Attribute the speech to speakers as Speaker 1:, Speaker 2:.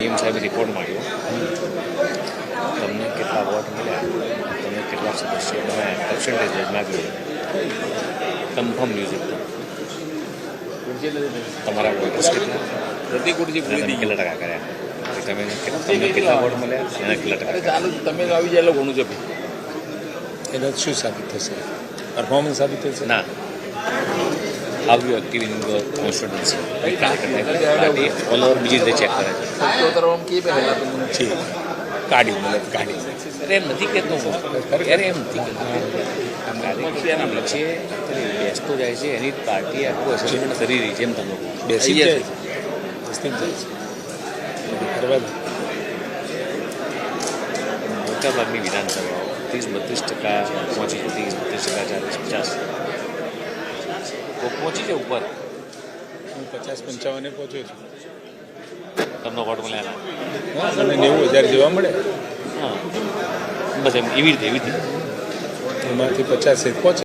Speaker 1: એમ સાહેબે રિપોર્ટ માંગ્યો તમને કેટલા વોટ મળ્યા તમને કેટલા સદસ્યો તમે પર્સન્ટેજ માગ્યું કન્ફર્મ ન્યૂઝ એકદમ તમારા વોટર્સ કેટલા
Speaker 2: પ્રતિ કુટજી
Speaker 1: અને
Speaker 2: પૂરી
Speaker 1: તમે
Speaker 2: થઈ ગઈ
Speaker 1: કેટલા ટકા કર્યા કે તમે તમને કેટલા વોટ મળ્યા એના કેટલા ટકા
Speaker 2: અરે ચાલુ તમે તો આવી જાય એટલે ઘણું છે ભાઈ
Speaker 3: એના શું સાબિત થશે પરફોર્મન્સ સાબિત થશે
Speaker 1: ના how you active in your constituency party all over બીજી રીતે ચેક કરે છે
Speaker 2: સત્યોતર આમ કે પહેલા તો મને
Speaker 3: છે કાઢી મતલબ કાઢી
Speaker 1: અરે એમ નથી કહેતો હું અરે એમ નથી કહેતો કાર્યકર્તાના વચ્ચે અત્યારે બેસતો જાય છે એની પાર્ટી આખું એસેસમેન્ટ કરી રહી છે એમ તમે.
Speaker 3: બેસી જાય. છે બેસતી જાય છે.
Speaker 1: મોટાભાગની વિધાનસભાઓ ત્રીસ બત્રીસ ટકા પહોંચી ત્રીસ બત્રીસ ટકા ચાલીસ પચાસ પહોંચી જાય ઉપર.
Speaker 3: હું પચાસ પંચાવને પહોંચ્યો છું.
Speaker 1: તમને વોટ મળ્યા
Speaker 3: હા મને નેવું હજાર જેવા મળે.
Speaker 1: હા. બસ એમ એવી રીતે એવી રીતે.
Speaker 3: એમાંથી પચાસ પહોંચે.